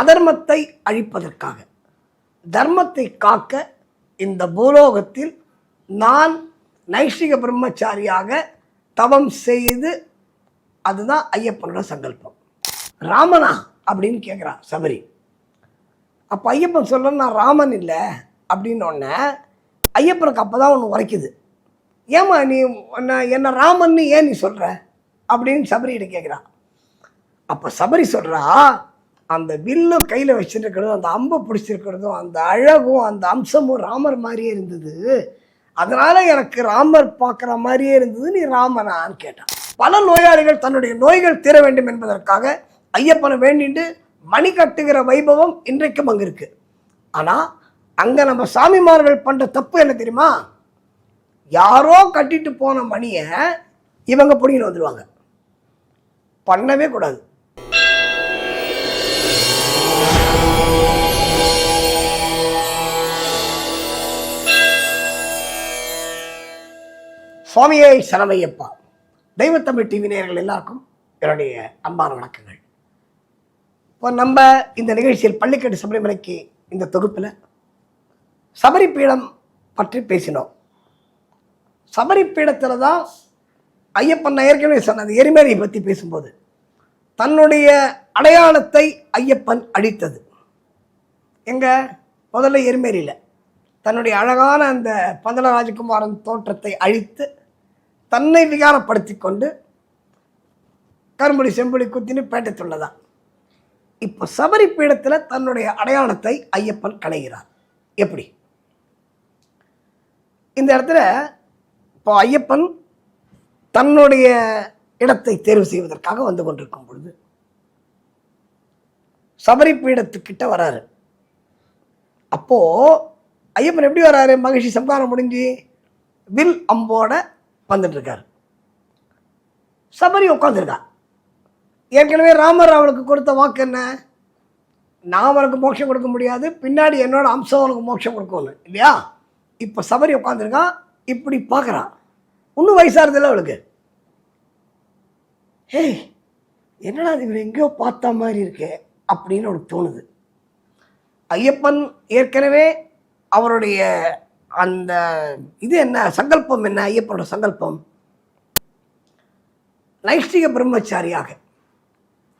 அதர்மத்தை அழிப்பதற்காக. தர்மத்தை காக்க இந்த பூலோகத்தில் நான் நைஷ்டிக பிரம்மச்சாரியாக தவம் செய்து அதுதான் ஐயப்பனோட சங்கல்பம். ராமனா அப்படின்னு கேட்குறான் சபரி. அப்போ ஐயப்பன் சொல்ல நான் ராமன் இல்லை அப்படின்னு ஐயப்பனுக்கு அப்போ தான் ஒன்று உரைக்குது. ஏம்மா நீ என்ன என்ன ராமன்னு ஏன் நீ சொல்கிற அப்படின்னு சபரிகிட்ட கேட்குறான் அப்போ சபரி சொல்கிறா அந்த வில்லு கையில் வச்சுருக்கிறதும் அந்த அம்பை பிடிச்சிருக்கிறதும் அந்த அழகும் அந்த அம்சமும் ராமர் மாதிரியே இருந்தது. அதனால் எனக்கு ராமர் பார்க்குற மாதிரியே இருந்தது. நீ ராமனான்னு கேட்டான். பல நோயாளிகள் தன்னுடைய நோய்கள் தீர வேண்டும் என்பதற்காக ஐயப்பனை வேண்டிட்டு மணி கட்டுகிற வைபவம் இன்றைக்கும் அங்கே இருக்குது ஆனால் அங்கே நம்ம சாமிமார்கள் பண்ணுற தப்பு என்ன தெரியுமா? யாரோ கட்டிட்டு போன மணியை இவங்க பிடிங்கிட்டு வந்துடுவாங்க பண்ணவே கூடாது. சுவாமியே சரணையப்பா தெய்வத்தமிழ் டிவி நேயர்கள் எல்லாருக்கும் என்னுடைய அன்பான வணக்கங்கள். இப்போ நம்ம இந்த நிகழ்ச்சியில் பள்ளிக்கட்டு சபரிமலைக்கு இந்த தொகுப்பில் சபரி பீடம் பற்றி பேசினோம். சபரி பீடத்தில் தான் ஐயப்பன் ஏற்கனவே சொன்னது எரிமேலியை பற்றி பேசும்போது. தன்னுடைய அடையாளத்தை ஐயப்பன் அழித்தது. எங்கே? முதல்ல எரிமேரியில் தன்னுடைய அழகான அந்த பந்தல ராஜகுமாரன் தோற்றத்தை அழித்து தன்னை விகாரப்படுத்தி கொண்டு கரும்புலி செம்புலி குத்தின்னு பேட்டத்துள்ளதான் இப்போ சபரி பீடத்தில் தன்னுடைய அடையாளத்தை ஐயப்பன் களைகிறார். எப்படி? இந்த இடத்துல இப்போ ஐயப்பன் தன்னுடைய இடத்தை தேர்வு செய்வதற்காக வந்து கொண்டிருக்கும் பொழுது சபரி பீடத்துக்கிட்ட வராரு. அப்போது ஐயப்பன் எப்படி வராரு? மகிழ்ச்சி சம்காரம் முடிஞ்சு வில் அம்போட வந்துட்டு இருக்காரு சபரி உட்காந்துருக்கா ஏற்கனவே ராமர் அவளுக்கு கொடுத்த வாக்கு என்ன? நான் அவனுக்கு மோட்சம் கொடுக்க முடியாது பின்னாடி என்னோட அம்சம் அவனுக்கு மோட்சம் கொடுக்கணும் இல்லையா? இப்போ சபரி உட்காந்துருக்கான் இப்படி பார்க்குறான் இன்னும் வயசாகிறதில்ல அவளுக்கு. ஏய் என்னடா இவர் எங்கேயோ பார்த்த மாதிரி இருக்கே அப்படின்னு அவனுக்கு தோணுது. ஐயப்பன் ஏற்கனவே அவருடைய அந்த இது என்ன? சங்கல்பம் என்ன? ஐயப்பனோட சங்கல்பம்? நைஷ்டிக பிரம்மச்சாரியாக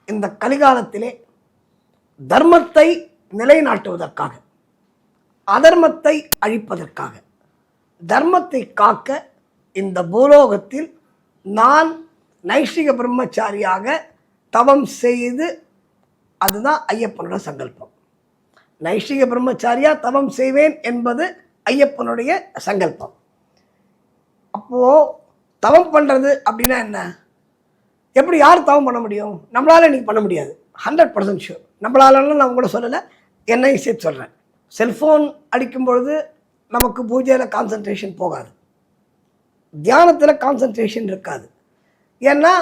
இந்த கலிகாலத்திலே தர்மத்தை நிலைநாட்டுவதற்காக அதர்மத்தை அழிப்பதற்காக தர்மத்தை காக்க இந்த பூலோகத்தில் நான் நைஷ்டிக பிரம்மச்சாரியாக தவம் செய்து அதுதான் ஐயப்பனோட சங்கல்பம். நைஷ்டிக பிரம்மச்சாரியாக தவம் செய்வேன் என்பது ஐயப்பனுடைய சங்கல்பம். அப்போது தவம் பண்ணுறது அப்படின்னா என்ன? எப்படி யார் தவம் பண்ண முடியும்? நம்மளால் இன்றைக்கி பண்ண முடியாது. ஹண்ட்ரட் பர்சன்ட் ஷூர் நம்மளாலலாம் நான் உங்களை சொல்லலை. என்னை சேர்த்து சொல்கிறேன் செல்ஃபோன் அடிக்கும் பொழுது நமக்கு பூஜையில் கான்சன்ட்ரேஷன் போகாது. தியானத்தில் கான்சன்ட்ரேஷன் இருக்காது. ஏன்னா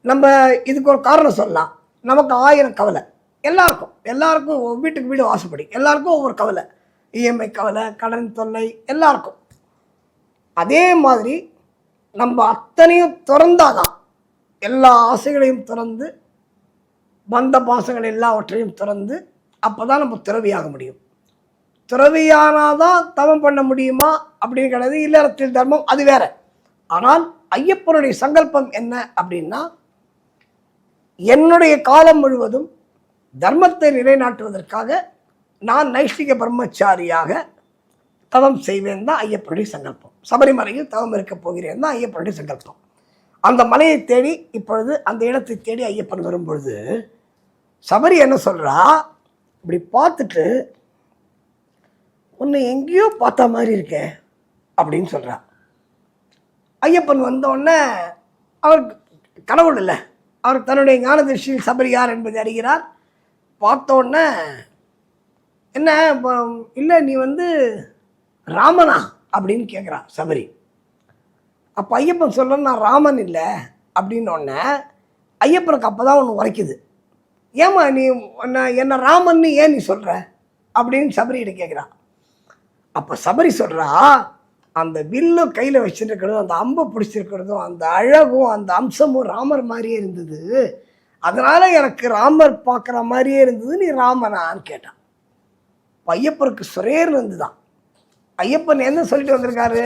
நம்ம இதுக்கு ஒரு காரணம் சொல்லலாம். நமக்கு ஆயிரம் கவலை. எல்லாருக்கும். எல்லாருக்கும் வீட்டுக்கு வீடு வாசப்படி. எல்லாருக்கும் ஒவ்வொரு கவலை. இஎம்ஐ கவலை கடன் தொல்லை எல்லாருக்கும். அதே மாதிரி நம்ம அத்தனையும் திறந்தாதான் எல்லா ஆசைகளையும் திறந்து பந்த பாசங்கள் எல்லாவற்றையும் திறந்து அப்போ தான் நம்ம துறவியாக முடியும். துறவியானாதான் தவம் பண்ண முடியுமா அப்படின்னு கிடையாது இல்லறத்தில் தர்மம் அது வேற. ஆனால் ஐயப்பனுடைய சங்கல்பம் என்ன அப்படின்னா என்னுடைய காலம் முழுவதும் தர்மத்தை நிலைநாட்டுவதற்காக நான் நைஷ்டிக பிரம்மச்சாரியாக தவம் செய்வேன் தான் ஐயப்பனுடைய சங்கல்பம். சபரிமலையில் தவம் இருக்கப் போகிறேன் தான் ஐயப்பனுடைய சங்கல்பம். அந்த மலையை தேடி இப்பொழுது அந்த இடத்தை தேடி ஐயப்பன் வரும்பொழுது சபரி என்ன சொல்கிறா இப்படி பார்த்துட்டு உன்னை எங்கேயோ பார்த்த மாதிரி இருக்கே அப்படின்னு சொல்கிறா ஐயப்பன் வந்தோடனே அவர் கடவுள் இல்லை. அவர் தன்னுடைய ஞானதிருஷ்டியில் சபரி யார் என்பதை அறிகிறார். பார்த்தோன்னே என்ன இப்போ இல்லை நீ வந்து ராமனா அப்படின்னு கேட்குறா சபரி. அப்போ ஐயப்பன் சொல்ல நான் ராமன் இல்லை அப்படின்னு ஐயப்பனுக்கு அப்போ தான் ஒன்று உரைக்குது. ஏம்மா நீ என்ன என்ன ராமன்னு ஏன் நீ சொல்கிற அப்படின்னு சபரிகிட்ட கேட்குறான் அப்போ சபரி சொல்கிறா அந்த வில்லு கையில் வச்சுருக்கிறதும் அந்த அம்பை பிடிச்சிருக்கிறதும் அந்த அழகும் அந்த அம்சமும் ராமர் மாதிரியே இருந்தது. அதனால் எனக்கு ராமர் பார்க்குற மாதிரியே இருந்தது நீ ராமனான்னு கேட்டான் ஐயப்பருக்கு சுரேர்லேருந்து தான் ஐயப்பன் என்ன சொல்லிட்டு வந்திருக்காரு?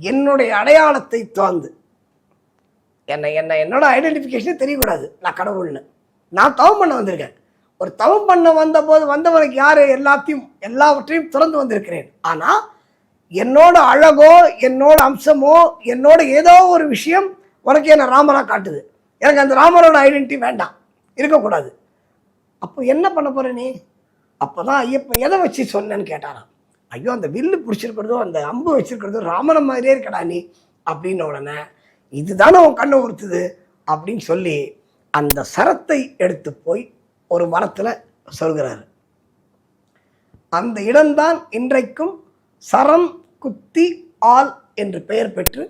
என்னுடைய அடையாளத்தை தோந்து. என்னை என்ன என்னோட ஐடென்டிஃபிகேஷனே தெரியக்கூடாது. நான் கடவுள்னு. நான் தவம் பண்ண வந்திருக்கேன். ஒரு தவம் பண்ண வந்தபோது வந்தவனுக்கு யார்? எல்லாத்தையும் எல்லாவற்றையும் திறந்து வந்திருக்கிறேன். ஆனால் என்னோட அழகோ என்னோட அம்சமோ என்னோட ஏதோ ஒரு விஷயம் உனக்கு என்ன ராமராக காட்டுது. எனக்கு அந்த ராமரோட ஐடென்டிட்டி வேண்டாம். இருக்கக்கூடாது. அப்போ என்ன பண்ண போகிற நீ? அப்போ தான் ஐயப்பன் எதை வச்சு சொன்னேன்னு கேட்டாராம். ஐயோ அந்த வில்லு பிடிச்சிருக்கிறதோ அந்த அம்பு வச்சிருக்கிறதோ ராமனை மாதிரியே இருக்கடா நீ அப்படின்ன உடனே இதுதானே உன் கண்ணை உறுத்துது? அப்படின்னு சொல்லி அந்த சரத்தை எடுத்து போய் ஒரு மரத்தில் சொல்கிறாரு அந்த இடம்தான் இன்றைக்கும் சரம் குத்தி ஆல் என்று பெயர் பெற்று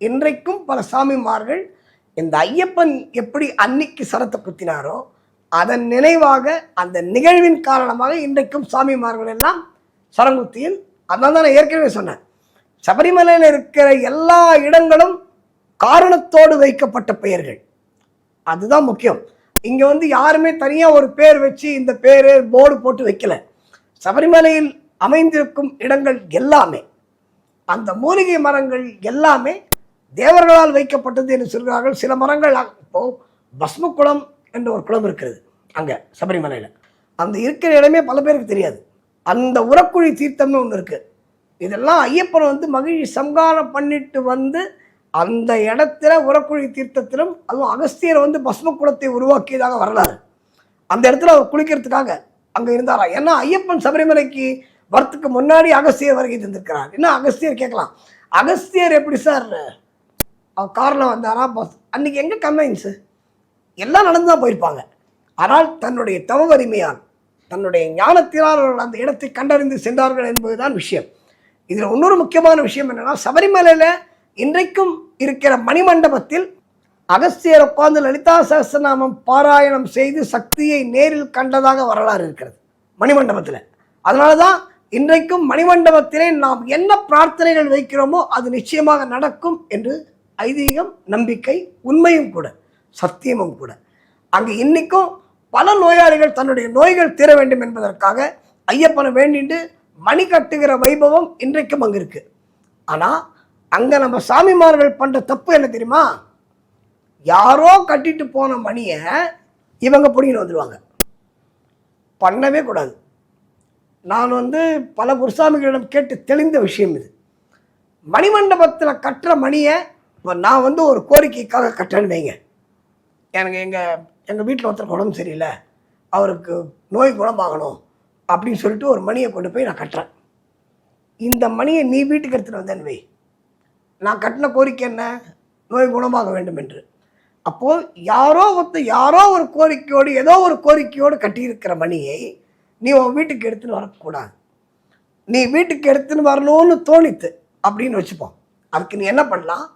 இன்றைக்கும் பல சாமிமார்கள் இந்த ஐயப்பன் எப்படி அன்னைக்கு சரத்தை குத்தினாரோ அதன் நினைவாக அந்த நிகழ்வின் காரணமாக இன்றைக்கும் சாமிமார்கள் எல்லாம் சரங்குத்தியில் அதான் தான் நான் ஏற்கனவே சொன்னேன். சபரிமலையில் இருக்கிற எல்லா இடங்களும் காரணத்தோடு வைக்கப்பட்ட பெயர்கள். அதுதான் முக்கியம். இங்கே வந்து யாருமே தனியாக ஒரு பேர் வச்சு இந்த பேர் போர்டு போட்டு வைக்கல. சபரிமலையில் அமைந்திருக்கும் இடங்கள் எல்லாமே அந்த மூலிகை மரங்கள் எல்லாமே தேவர்களால் வைக்கப்பட்டது என்று சொல்கிறார்கள். சில மரங்கள் இப்போ பஸ்மக்குளம் என்ற ஒரு குளம் இருக்கிறது அங்கே சபரிமலையில். அந்த இருக்கிற இடமே பல பேருக்கு தெரியாது. அந்த உரக்குழி தீர்த்தம்னு ஒன்று இருக்குது இதெல்லாம் ஐயப்பன் வந்து மகிழ்ச்சி சங்காரம் பண்ணிட்டு வந்து அந்த இடத்துல உரக்குழி தீர்த்தத்திலும் அதுவும் அகஸ்தியர் வந்து பஸ்மக்குளத்தை உருவாக்கியதாக வரலாறு. அந்த இடத்துல அவர் குளிக்கிறதுக்காக அங்கே இருந்தாரா? ஏன்னா ஐயப்பன் சபரிமலைக்கு வரத்துக்கு முன்னாடி அகஸ்தியர் வருகை தந்திருக்கிறார். இன்னும் அகஸ்தியர் கேட்கலாம். அகஸ்தியர் எப்படி சார்? அவர் காரில் வந்தாரா? பஸ் அன்றைக்கி எங்கே கம்மைன்ஸு எல்லாம் நடந்து தான் போயிருப்பாங்க. ஆனால் தன்னுடைய தவ வலிமையால் தன்னுடைய ஞானத்தினால் அவர்கள் அந்த இடத்தை கண்டறிந்து சென்றார்கள் என்பதுதான் விஷயம். இதில் இன்னொரு முக்கியமான விஷயம் என்னென்னா சபரிமலையில் இன்றைக்கும் இருக்கிற மணிமண்டபத்தில் அகஸ்தியர் உட்கார்ந்து லலிதா சகசநாமம் பாராயணம் செய்து சக்தியை நேரில் கண்டதாக வரலாறு இருக்கிறது மணிமண்டபத்தில். அதனால தான் இன்றைக்கும் மணிமண்டபத்திலே நாம் என்ன பிரார்த்தனைகள் வைக்கிறோமோ அது நிச்சயமாக நடக்கும் என்று ஐதீகம் நம்பிக்கை உண்மையும் கூட. சத்தியமும் கூட. அங்கே இன்னைக்கும் பல நோயாளிகள் தன்னுடைய நோய்கள் தீர வேண்டும் என்பதற்காக ஐயப்பனை வேண்டிட்டு மணி கட்டுகிற வைபவம் இன்றைக்கும் அங்கே இருக்குது ஆனால் அங்கே நம்ம சாமிமார்கள் பண்ணுற தப்பு என்ன தெரியுமா? யாரோ கட்டிட்டு போன மணியை இவங்க பிடிங்கிட்டு வந்துடுவாங்க பண்ணவே கூடாது. நான் வந்து பல குருசாமிகளிடம் கேட்டு தெளிந்த விஷயம் இது. மணிமண்டபத்தில் கட்டுற மணியை இப்போ நான் வந்து ஒரு கோரிக்கைக்காக கட்டுறேன்னு வைங்க. எனக்கு எங்கள் எங்கள் வீட்டில் ஒருத்தருக்கு உடம்பு சரியில்லை. அவருக்கு நோய் குணமாகணும் அப்படின்னு சொல்லிட்டு ஒரு மணியை கொண்டு போய் நான் கட்டுறேன். இந்த மணியை நீ வீட்டுக்கு எடுத்துகிட்டு வந்தேன் வை. நான் கட்டின கோரிக்கை என்ன? நோய் குணமாக வேண்டும் என்று. அப்போது யாரோ ஒருத்த யாரோ ஒரு கோரிக்கையோடு ஏதோ ஒரு கோரிக்கையோடு கட்டியிருக்கிற மணியை நீ உன் வீட்டுக்கு எடுத்துன்னு வரக்கூடாது. நீ வீட்டுக்கு எடுத்துன்னு வரணும்னு தோணித்து அப்படின்னு வச்சுப்போம். அதுக்கு நீ என்ன பண்ணலாம்?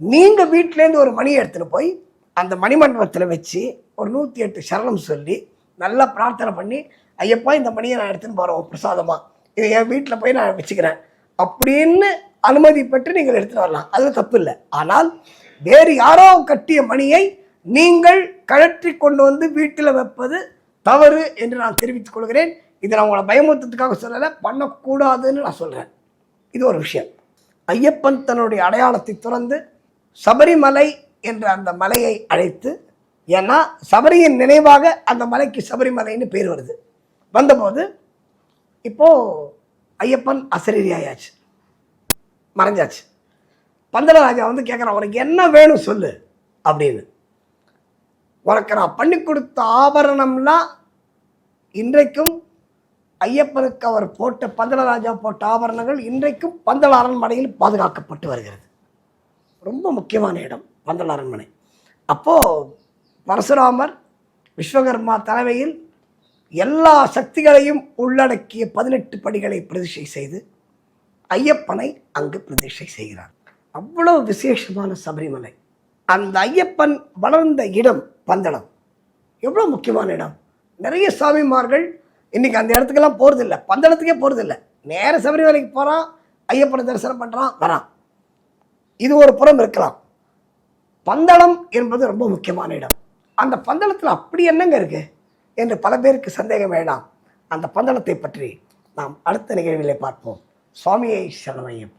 நீங்கள் வீட்டிலேருந்து ஒரு மணியை எடுத்துன்னு போய் அந்த மணிமண்டபத்தில் வச்சு ஒரு நூற்றி எட்டு சரணம் சொல்லி நல்லா பிரார்த்தனை பண்ணி ஐயப்பா இந்த மணியை நான் எடுத்துன்னு போகிறோம் பிரசாதமாக இதை என் வீட்டில் போய் நான் வச்சுக்கிறேன். அப்படின்னு அனுமதி பெற்று நீங்கள் எடுத்துகிட்டு வரலாம். அது தப்பு இல்லை. ஆனால் வேறு யாரோ கட்டிய மணியை நீங்கள் கழற்றி கொண்டு வந்து வீட்டில் வைப்பது தவறு என்று நான் தெரிவித்துக் கொள்கிறேன். இதை நான் உங்களை பயமுறுத்ததுக்காக சொல்லலை பண்ணக்கூடாதுன்னு நான் சொல்கிறேன் இது ஒரு விஷயம். ஐயப்பன் தன்னுடைய அடையாளத்தை துறந்து சபரிமலை என்ற அந்த மலையை அழைத்து ஏன்னா சபரியின் நினைவாக அந்த மலைக்கு சபரிமலைன்னு பேர் வருது. வந்தபோது இப்போது ஐயப்பன் அசரீரியாயாச்சு. மறைஞ்சாச்சு. பந்தலராஜா வந்து கேட்குறான் உனக்கு என்ன வேணும் சொல்லு அப்படின்னு. உனக்கு நான் பண்ணி கொடுத்த ஆபரணம்லாம் இன்றைக்கும் ஐயப்பனுக்கு அவர் போட்ட பந்தலராஜா போட்ட ஆபரணங்கள் இன்றைக்கும் பந்தல அரண்மனையில் பாதுகாக்கப்பட்டு வருகிறது. ரொம்ப முக்கியமான இடம். பந்தல் அரண்மனை. அப்போது பரசுராமர் விஸ்வகர்மா தலைமையில் எல்லா சக்திகளையும் உள்ளடக்கிய பதினெட்டு படிகளை பிரதிஷ்டை செய்து ஐயப்பனை அங்கு பிரதிஷ்டை செய்கிறார். அவ்வளவு விசேஷமான சபரிமலை. அந்த ஐயப்பன் வளர்ந்த இடம் பந்தளம். எவ்வளோ முக்கியமான இடம். நிறைய சாமிமார்கள் இன்றைக்கி அந்த இடத்துக்கெல்லாம் போகிறதில்ல பந்தளத்துக்கே போகிறதில்ல நேர சபரிமலைக்கு போகிறான் ஐயப்பனை தரிசனம் பண்ணுறான் வரான். இது ஒரு புறம் இருக்கலாம். பந்தளம் என்பது ரொம்ப முக்கியமான இடம். அந்த பந்தளத்தில் அப்படி என்னங்க இருக்கு? என்று பல பேருக்கு சந்தேகம் வேண்டாம். அந்த பந்தளத்தை பற்றி நாம் அடுத்த நிகழ்விலே பார்ப்போம். சுவாமியை சரணமையும்